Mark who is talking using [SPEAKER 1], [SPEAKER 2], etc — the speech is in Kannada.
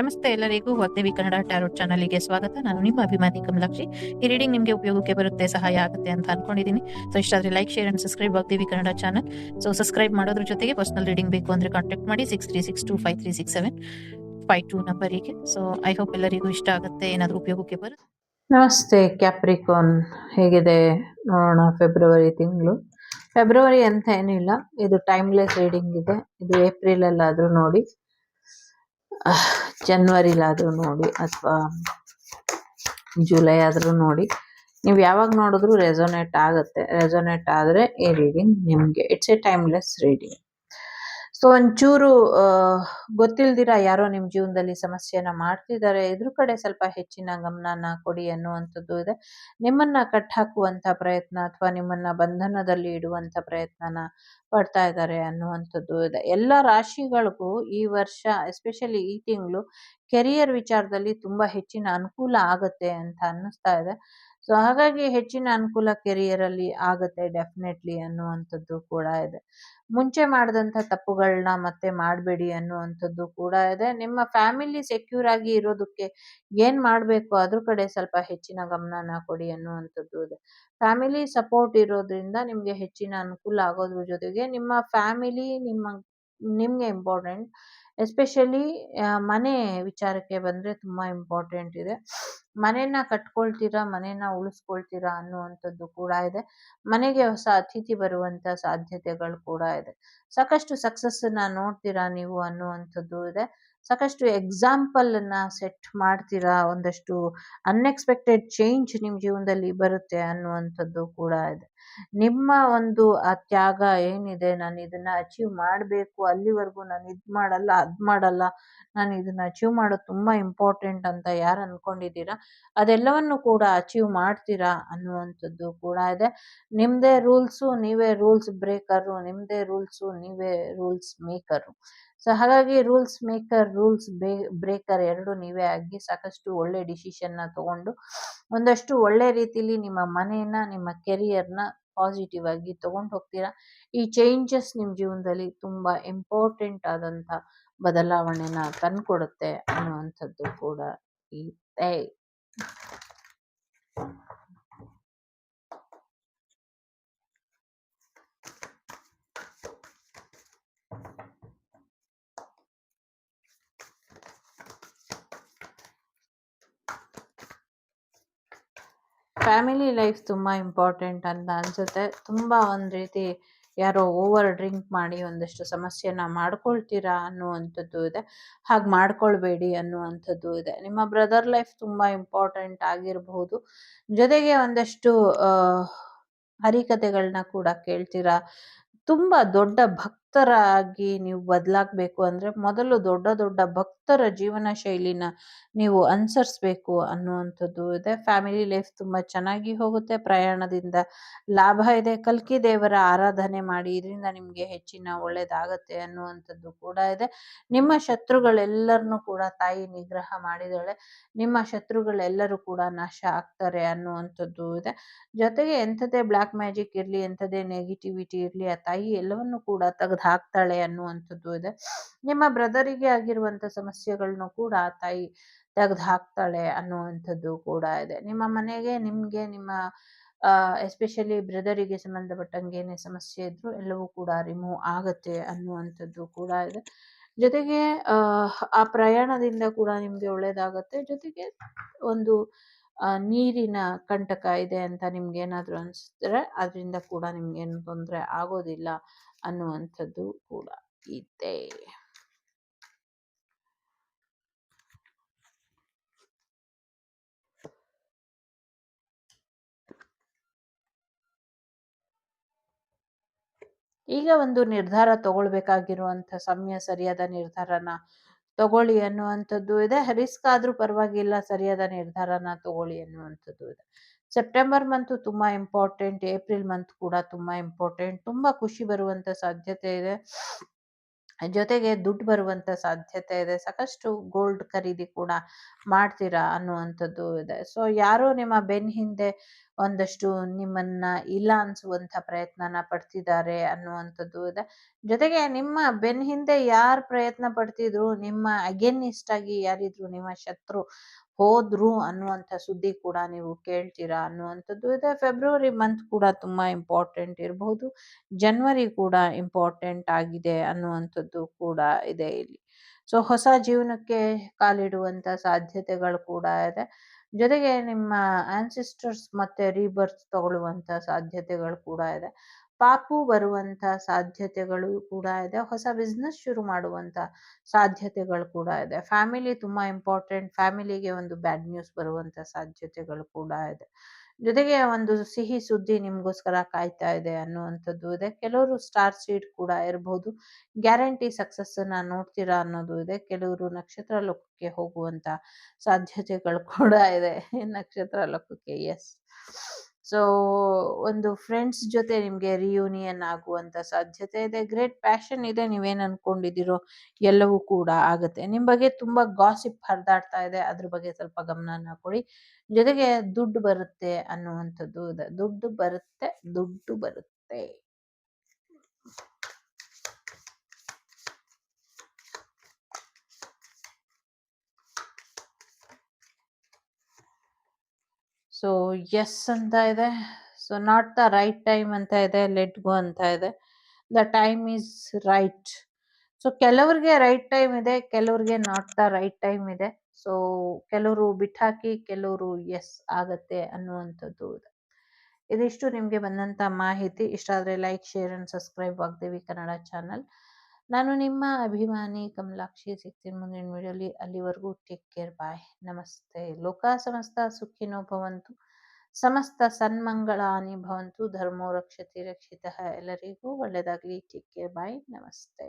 [SPEAKER 1] ನಮಸ್ತೆ ಎಲ್ಲರಿಗೂ ವಾಗ್ದೇವಿ ಕನ್ನಡ ಟ್ಯಾರೋಟ್ ಚಾನಲ್ಗೆ ಸ್ವಾಗತ. ನಾನು ನಿಮ್ಮ ಅಭಿಮಾನಿ ಕಮಲಾಕ್ಷಿ. ಈ ರೀಡಿಂಗ್ ನಿಮಗೆ ಉಪಯೋಗಕ್ಕೆ ಬರುತ್ತೆ, ಸಹಾಯ ಆಗುತ್ತೆ ಅಂತ ಅನ್ಕೊಂಡಿದ್ದೀನಿ. So ಇಷ್ಟಾದ್ರೆ like share and subscribe Vagdevi Kannada channel. So subscribe ಮಾಡೋದ್ರ ಜೊತೆಗೆ ಪರ್ಸನಲ್ ರೀಡಿಂಗ್ ಬೇಕು ಅಂದ್ರೆ ಕಾಂಟ್ಯಾಕ್ಟ್ ಮಾಡಿ six three six two five three six seven five two ನಂಬರಿಗೆ ಸೊ ಐ ಹೋಪ್ ಎಲ್ಲರಿಗೂ ಇಷ್ಟ ಆಗುತ್ತೆ, ಏನಾದರೂ ಉಪಯೋಗಕ್ಕೆ ಬರುತ್ತೆ?
[SPEAKER 2] ನಮಸ್ತೆ ಕ್ಯಾಪ್ರಿಕಾನ್ ಹೇಗಿದೆ? ನೋಡೋಣ ಫೆಬ್ರವರಿ ತಿಂಗಳು. ಫೆಬ್ರವರಿ ಅಂತ ಏನಿಲ್ಲ ಇದು ಟೈಮ್ಲೆಸ್ ರೀಡಿಂಗ್ ಇದೆ. ಇದು ಏಪ್ರಿಲ್ ಅಲ್ಲಾದ್ರೂ ನೋಡಿ. ಜನವರಿಲಾದ್ರೂ ನೋಡಿ ಅಥವಾ ಜುಲೈ ಆದ್ರೂ ನೋಡಿ. ನೀವು ಯಾವಾಗ ನೋಡಿದ್ರು ರೆಸೊನೇಟ್ ಆಗುತ್ತೆ. ರೆಸೊನೇಟ್ ಆದರೆ ಈ ರೀಡಿಂಗ್ ನಿಮಗೆ. It's a timeless reading so ಒಂಚೂರು ಗೊತ್ತಿಲ್ದಿರಾ ಯಾರೋ ನಿಮ್ ಜೀವನದಲ್ಲಿ ಸಮಸ್ಯೆನ ಮಾಡ್ತಿದ್ದಾರೆ. ಇದ್ರ ಕಡೆ ಸ್ವಲ್ಪ ಹೆಚ್ಚಿನ ಗಮನನ ಕೊಡಿ ಅನ್ನುವಂಥದ್ದು ಇದೆ. ನಿಮ್ಮನ್ನ ಕಟ್ಟಾಕುವಂತ ಪ್ರಯತ್ನ ಅಥವಾ ನಿಮ್ಮನ್ನ ಬಂಧನದಲ್ಲಿ ಇಡುವಂತ ಪ್ರಯತ್ನನ ಪಡ್ತಾ ಇದ್ದಾರೆ ಅನ್ನುವಂಥದ್ದು ಇದೆ. ಎಲ್ಲ ರಾಶಿಗಳಿಗೂ ಈ ವರ್ಷ ಎಸ್ಪೆಷಲಿ ಈ ತಿಂಗಳು ಕೆರಿಯರ್ ವಿಚಾರದಲ್ಲಿ ತುಂಬಾ ಹೆಚ್ಚಿನ ಅನುಕೂಲ ಆಗತ್ತೆ ಅಂತ ಅನ್ನಿಸ್ತಾ ಇದೆ. ಸೊ ಹಾಗಾಗಿ ಹೆಚ್ಚಿನ ಅನುಕೂಲ ಕೆರಿಯರ್ ಅಲ್ಲಿ ಆಗತ್ತೆ ಡೆಫಿನೆಟ್ಲಿ ಅನ್ನುವಂಥದ್ದು ಕೂಡ ಇದೆ. ಮುಂಚೆ ಮಾಡಿದಂಥ ತಪ್ಪುಗಳನ್ನ ಮತ್ತೆ ಮಾಡಬೇಡಿ ಅನ್ನುವಂಥದ್ದು ಕೂಡ ಇದೆ. ನಿಮ್ಮ ಫ್ಯಾಮಿಲಿ ಸೆಕ್ಯೂರ್ ಆಗಿ ಇರೋದಕ್ಕೆ ಏನ್ ಮಾಡಬೇಕು? ಅದ್ರ ಕಡೆ ಸ್ವಲ್ಪ ಹೆಚ್ಚಿನ ಗಮನನ ಕೊಡಿ ಅನ್ನುವಂಥದ್ದು ಇದೆ. ಫ್ಯಾಮಿಲಿ ಸಪೋರ್ಟ್ ಇರೋದ್ರಿಂದ ನಿಮ್ಗೆ ಹೆಚ್ಚಿನ ಅನುಕೂಲ ಆಗೋದ್ರ ಜೊತೆಗೆ ನಿಮ್ಮ ಫ್ಯಾಮಿಲಿ ನಿಮ್ಮ, ನಿಮ್ಗೆ ಇಂಪಾರ್ಟೆಂಟ್ ಎಸ್ಪೆಷಲಿ ಮನೆ ವಿಚಾರಕ್ಕೆ ಬಂದ್ರೆ ತುಂಬಾ ಇಂಪಾರ್ಟೆಂಟ್ ಇದೆ. ಮನೆನ ಕಟ್ಕೊಳ್ತೀರಾ, ಮನೆನ ಉಳಿಸ್ಕೊಳ್ತೀರಾ ಅನ್ನುವಂಥದ್ದು ಕೂಡ ಇದೆ. ಮನೆಗೆ ಹೊಸ ಅತಿಥಿ ಬರುವಂತ ಸಾಧ್ಯತೆಗಳು ಕೂಡ ಇದೆ. ಸಾಕಷ್ಟು ಸಕ್ಸಸ್ನ ನೋಡ್ತೀರಾ ನೀವು ಅನ್ನುವಂಥದ್ದು ಇದೆ. ಸಾಕಷ್ಟು ಎಕ್ಸಾಂಪಲ್ನ ಸೆಟ್ ಮಾಡ್ತೀರಾ, ಒಂದಷ್ಟು ಅನ್ಎಕ್ಸ್ಪೆಕ್ಟೆಡ್ ಚೇಂಜ್ ನಿಮ್ಮ ಜೀವನದಲ್ಲಿ ಬರುತ್ತೆ ಅನ್ನುವಂಥದ್ದು ಕೂಡ ಇದೆ. ನಿಮ್ಮ ಒಂದು, ಆ, ತ್ಯಾಗ ಏನಿದೆ, ನಾನು ಇದನ್ನ ಅಚೀವ್ ಮಾಡಬೇಕು, ಅಲ್ಲಿವರೆಗೂ ನಾನು ಇದ್ ಮಾಡಲ್ಲ, ಅದ್ ಮಾಡಲ್ಲ, ನಾನು ಇದನ್ನ ಅಚೀವ್ ಮಾಡೋದು ತುಂಬಾ ಇಂಪಾರ್ಟೆಂಟ್ ಅಂತ ಯಾರು ಅನ್ಕೊಂಡಿದ್ದೀರಾ? ಅದೆಲ್ಲವನ್ನು ಕೂಡ ಅಚೀವ್ ಮಾಡ್ತೀರಾ ಅನ್ನುವಂಥದ್ದು ಕೂಡ ಇದೆ. ನಿಮ್ಮದೇ ರೂಲ್ಸು ನೀವೇ ರೂಲ್ಸ್ ಬ್ರೇಕರು ನಿಮ್ಮದೇ ರೂಲ್ಸು ನೀವೇ ರೂಲ್ಸ್ ಮೇಕರು ಸೊ ಹಾಗಾಗಿ ರೂಲ್ಸ್ ಮೇಕರ್ ರೂಲ್ಸ್ ಬ್ರೇಕರ್ ಎರಡು ನೀವೇ ಆಗಿ ಸಾಕಷ್ಟು ಒಳ್ಳೆ ಡಿಸಿಷನ್ನ ತಗೊಂಡು, ಒಂದಷ್ಟು ಒಳ್ಳೆ ರೀತಿಲಿ ನಿಮ್ಮ ಮನೆಯನ್ನ, ನಿಮ್ಮ ಕೆರಿಯರ್ನ ಪಾಸಿಟಿವ್ ಆಗಿ ತಗೊಂಡು ಹೋಗ್ತೀರಾ? ಈ ಚೇಂಜಸ್ ನಿಮ್ ಜೀವನದಲ್ಲಿ ತುಂಬಾ ಇಂಪಾರ್ಟೆಂಟ್ ಆದಂತ ಬದಲಾವಣೆನ ತಂದುಕೊಡುತ್ತೆ ಅನ್ನುವಂಥದ್ದು ಕೂಡ ಇದೆ ಫ್ಯಾಮಿಲಿ ಲೈಫ್ ತುಂಬಾ ಇಂಪಾರ್ಟೆಂಟ್ ಅಂತ ಅನ್ಸುತ್ತೆ. ತುಂಬಾ ಒಂದು ರೀತಿ ಯಾರೋ ಓವರ್ ಡ್ರಿಂಕ್ ಮಾಡಿ ಒಂದಷ್ಟು ಸಮಸ್ಯೆನ ಮಾಡ್ಕೊಳ್ತೀರಾ ಅನ್ನುವಂಥದ್ದು ಇದೆ. ಹಾಗೆ ಮಾಡ್ಕೊಳ್ಬೇಡಿ ಅನ್ನುವಂಥದ್ದು ಇದೆ. ನಿಮ್ಮ ಬ್ರದರ್ ಲೈಫ್ ತುಂಬಾ ಇಂಪಾರ್ಟೆಂಟ್ ಆಗಿರಬಹುದು ಜೊತೆಗೆ ಒಂದಷ್ಟು ಹರಿಕತೆಗಳನ್ನ ಕೂಡ ಕೇಳ್ತೀರಾ? ತುಂಬಾ ದೊಡ್ಡ ಭಕ್ತರಾಗಿ ನೀವು ಬದಲಾಗಬೇಕು ಅಂದ್ರೆ ಮೊದಲು ದೊಡ್ಡ ದೊಡ್ಡ ಭಕ್ತರ ಜೀವನ ಶೈಲಿನ ನೀವು ಅನುಸರಿಸ್ಬೇಕು ಅನ್ನುವಂಥದ್ದು ಇದೆ. ಫ್ಯಾಮಿಲಿ ಲೈಫ್ ತುಂಬಾ ಚೆನ್ನಾಗಿ ಹೋಗುತ್ತೆ. ಪ್ರಯಾಣದಿಂದ ಲಾಭ ಇದೆ. ಕಲ್ಕಿ ದೇವರ ಆರಾಧನೆ ಮಾಡಿ ಇದರಿಂದ ನಿಮ್ಗೆ ಹೆಚ್ಚಿನ ಒಳ್ಳೇದಾಗತ್ತೆ ಅನ್ನುವಂಥದ್ದು ಕೂಡ ಇದೆ. ನಿಮ್ಮ ಶತ್ರುಗಳೆಲ್ಲರನ್ನೂ ಕೂಡ ತಾಯಿ ನಿಗ್ರಹ ಮಾಡಿದಾಳೆ ನಿಮ್ಮ ಶತ್ರುಗಳೆಲ್ಲರೂ ಕೂಡ ನಾಶ ಆಗ್ತಾರೆ ಅನ್ನುವಂಥದ್ದು ಇದೆ. ಜೊತೆಗೆ ಎಂಥದೇ ಬ್ಲ್ಯಾಕ್ ಮ್ಯಾಜಿಕ್ ಇರ್ಲಿ ಎಂಥದೇ ನೆಗೆಟಿವಿಟಿ ಇರ್ಲಿ, ಆ ತಾಯಿ ಎಲ್ಲವನ್ನು ಕೂಡ ತೆಗೆದು ಹಾಕ್ತಾಳೆ ಅನ್ನುವಂಥದ್ದು ಇದೆ. ನಿಮ್ಮ ಬ್ರದರಿಗೆ ಆಗಿರುವಂತ ಸಮಸ್ಯೆಗಳನ್ನು ಕೂಡ ತಾಯಿ ತೆಗೆದು ಹಾಕ್ತಾಳೆ ಅನ್ನುವಂಥದ್ದು ಕೂಡ ಇದೆ. ನಿಮ್ಮ ಮನೆಗೆ, ನಿಮಗೆ, ನಿಮ್ಮ ಎಸ್ಪೆಷಲಿ ಬ್ರದರಿಗೆ ಸಂಬಂಧಪಟ್ಟಂಗೆ ಏನೇ ಸಮಸ್ಯೆ ಇದ್ರು ಎಲ್ಲವೂ ಕೂಡ ರಿಮೂವ್ ಆಗುತ್ತೆ ಅನ್ನುವಂಥದ್ದು ಕೂಡ ಇದೆ. ಜೊತೆಗೆ ಆ ಪ್ರಯಾಣದಿಂದ ಕೂಡ ನಿಮಗೆ ಒಳ್ಳೇದಾಗತ್ತೆ. ಜೊತೆಗೆ ಒಂದು ನೀರಿನ ಕಂಟಕ ಇದೆ ಅಂತ ನಿಮ್ಗೆ ಏನಾದ್ರು ಅನ್ಸಿದ್ರೆ ಅದರಿಂದ ಕೂಡ ನಿಮ್ಗೆ ಏನು ತೊಂದರೆ ಆಗೋದಿಲ್ಲ ಅನ್ನುವಂಥದ್ದು ಕೂಡ ಇದೆ. ಈಗ ಒಂದು ನಿರ್ಧಾರ ತಗೊಳ್ಬೇಕಾಗಿರುವಂತ ಸಮಯ ಸರಿಯಾದ ನಿರ್ಧಾರನ ತಗೊಳ್ಳಿ ಅನ್ನುವಂಥದ್ದು ಇದೆ. ರಿಸ್ಕ್ ಆದ್ರೂ ಪರವಾಗಿಲ್ಲ, ಸರಿಯಾದ ನಿರ್ಧಾರನ ತಗೊಳ್ಳಿ ಅನ್ನುವಂಥದ್ದು ಇದೆ. ಸೆಪ್ಟೆಂಬರ್ ಮಂತ್ ತುಂಬಾ ಇಂಪಾರ್ಟೆಂಟ್ ಏಪ್ರಿಲ್ ಮಂತ್ ಕೂಡ ತುಂಬಾ ಇಂಪಾರ್ಟೆಂಟ್ ತುಂಬಾ ಖುಷಿ ಬರುವಂತ ಸಾಧ್ಯತೆ ಇದೆ. ಜೊತೆಗೆ ದುಡ್ಡು ಬರುವಂತ ಸಾಧ್ಯತೆ ಇದೆ. ಸಾಕಷ್ಟು ಗೋಲ್ಡ್ ಖರೀದಿ ಕೂಡ ಮಾಡ್ತೀರಾ ಅನ್ನುವಂಥದ್ದು ಇದೆ. ಸೊ ಯಾರೋ ನಿಮ್ಮ ಬೆನ್ ಹಿಂದೆ ಒಂದಷ್ಟು ನಿಮ್ಮನ್ನ ಇಲ್ಲ ಅನ್ಸುವಂತ ಪ್ರಯತ್ನನ ಪಡ್ತಿದ್ದಾರೆ ಅನ್ನುವಂಥದ್ದು ಇದೆ. ಜೊತೆಗೆ ನಿಮ್ಮ ಬೆನ್ ಹಿಂದೆ ಯಾರು ಪ್ರಯತ್ನ ಪಡ್ತಿದ್ರು, ನಿಮ್ಮ ಅಗೇನಿಸ್ಟ್ ಆಗಿ ಯಾರಿದ್ರು, ನಿಮ್ಮ ಶತ್ರು ಹೋದ್ರು ಅನ್ನುವಂಥ ಸುದ್ದಿ ಕೂಡ ನೀವು ಕೇಳ್ತೀರಾ ಅನ್ನುವಂಥದ್ದು ಇದೆ. ಫೆಬ್ರವರಿ ಮಂತ್ ಕೂಡ ತುಂಬಾ ಇಂಪಾರ್ಟೆಂಟ್ ಇರಬಹುದು. ಜನ್ವರಿ ಕೂಡ ಇಂಪಾರ್ಟೆಂಟ್ ಆಗಿದೆ ಅನ್ನುವಂಥದ್ದು ಕೂಡ ಇದೆ ಇಲ್ಲಿ. ಸೊ ಹೊಸ ಜೀವನಕ್ಕೆ ಕಾಲಿಡುವಂತ ಸಾಧ್ಯತೆಗಳು ಕೂಡ ಇದೆ. ಜೊತೆಗೆ ನಿಮ್ಮ ಆನ್ಸಿಸ್ಟರ್ಸ್ ಮತ್ತೆ ರೀಬರ್ತ್ ತಗೊಳ್ಳುವಂತ ಸಾಧ್ಯತೆಗಳು ಕೂಡ ಇದೆ. ಪಾಪು ಬರುವಂತ ಸಾಧ್ಯತೆಗಳು ಕೂಡ ಇದೆ. ಹೊಸ ಬಿಸ್ನೆಸ್ ಶುರು ಮಾಡುವಂತ ಸಾಧ್ಯತೆಗಳು ಕೂಡ ಇದೆ. ಫ್ಯಾಮಿಲಿ ತುಂಬಾ ಇಂಪಾರ್ಟೆಂಟ್ ಫ್ಯಾಮಿಲಿಗೆ ಒಂದು ಬ್ಯಾಡ್ ನ್ಯೂಸ್ ಬರುವಂತ ಸಾಧ್ಯತೆಗಳು ಕೂಡ ಇದೆ. ಜೊತೆಗೆ ಒಂದು ಸಿಹಿ ಸುದ್ದಿ ನಿಮಗೋಸ್ಕರ ಕಾಯ್ತಾ ಇದೆ ಅನ್ನುವಂಥದ್ದು ಇದೆ. ಕೆಲವರು ಸ್ಟಾರ್ ಸೀಡ್ ಕೂಡ ಇರಬಹುದು ಗ್ಯಾರಂಟಿ ಸಕ್ಸಸ್ ಅನ್ನ ನೋಡ್ತೀರಾ ಅನ್ನೋದು ಇದೆ. ಕೆಲವರು ನಕ್ಷತ್ರ ಲೋಕಕ್ಕೆ ಹೋಗುವಂತ ಸಾಧ್ಯತೆಗಳು ಕೂಡ ಇದೆ. ನಕ್ಷತ್ರ ಲೋಕಕ್ಕೆ ಎಸ್ ಸೊ ಒಂದು ಫ್ರೆಂಡ್ಸ್ ಜೊತೆ ನಿಮಗೆ ರಿಯೂನಿಯನ್ ಆಗುವಂತ ಸಾಧ್ಯತೆ ಇದೆ. ಗ್ರೇಟ್ ಪ್ಯಾಷನ್ ಇದೆ. ನೀವೇನ್ ಅನ್ಕೊಂಡಿದ್ದೀರೋ ಎಲ್ಲವೂ ಕೂಡ ಆಗುತ್ತೆ. ನಿಮ್ ಬಗ್ಗೆ ತುಂಬಾ ಗಾಸಿಪ್ ಹರಿದಾಡ್ತಾ ಇದೆ. ಅದ್ರ ಬಗ್ಗೆ ಸ್ವಲ್ಪ ಗಮನನ ಕೊಡಿ. ಜೊತೆಗೆ ದುಡ್ಡು ಬರುತ್ತೆ ಅನ್ನುವಂಥದ್ದು ದುಡ್ಡು ಬರುತ್ತೆ ದುಡ್ಡು ಬರುತ್ತೆ. ಸೊ ಎಸ್ ಅಂತ ಇದೆ. So not the right time ಅಂತ ಇದೆ. ಲೆಟ್ ಗೋ ಅಂತ ಇದೆ. The time is right so ಕೆಲವ್ರಿಗೆ ರೈಟ್ ಟೈಮ್ ಇದೆ, ಕೆಲವ್ರಿಗೆ ನಾಟ್ ದ ರೈಟ್ ಟೈಮ್ ಇದೆ. ಸೊ ಕೆಲವರು ಬಿಟ್ಟಾಕಿ, ಕೆಲವರು ಎಸ್ ಆಗತ್ತೆ ಅನ್ನುವಂಥದ್ದು ಇದೆ. ಇದಿಷ್ಟು ನಿಮಗೆ ಬಂದಂತ ಮಾಹಿತಿ. ಇಷ್ಟಾದ್ರೆ like share and subscribe Vagdevi Kannada channel ನಾನು ನಿಮ್ಮ ಅಭಿಮಾನಿ ಕಮಲಾಕ್ಷಿ ಸಿಗ್ತೀನಿ ಮುಂದಿನ ವಿಡಿಯೋಲಿ. ಅಲ್ಲಿವರೆಗೂ ಟೇಕ್ ಕೇರ್ ಬಾಯ್ ನಮಸ್ತೆ. ಲೋಕ ಸಮಸ್ತ ಸುಖಿನೋ ಭವಂತು. ಸಮಸ್ತ ಸನ್ಮಂಗಳಾನಿ ಭವಂತು. ಧರ್ಮೋ ರಕ್ಷತಿ ರಕ್ಷಿತ. ಎಲ್ಲರಿಗೂ ಒಳ್ಳೆಯದಾಗಲಿ ಟೇಕ್ ಕೇರ್ ಬಾಯ್ ನಮಸ್ತೆ.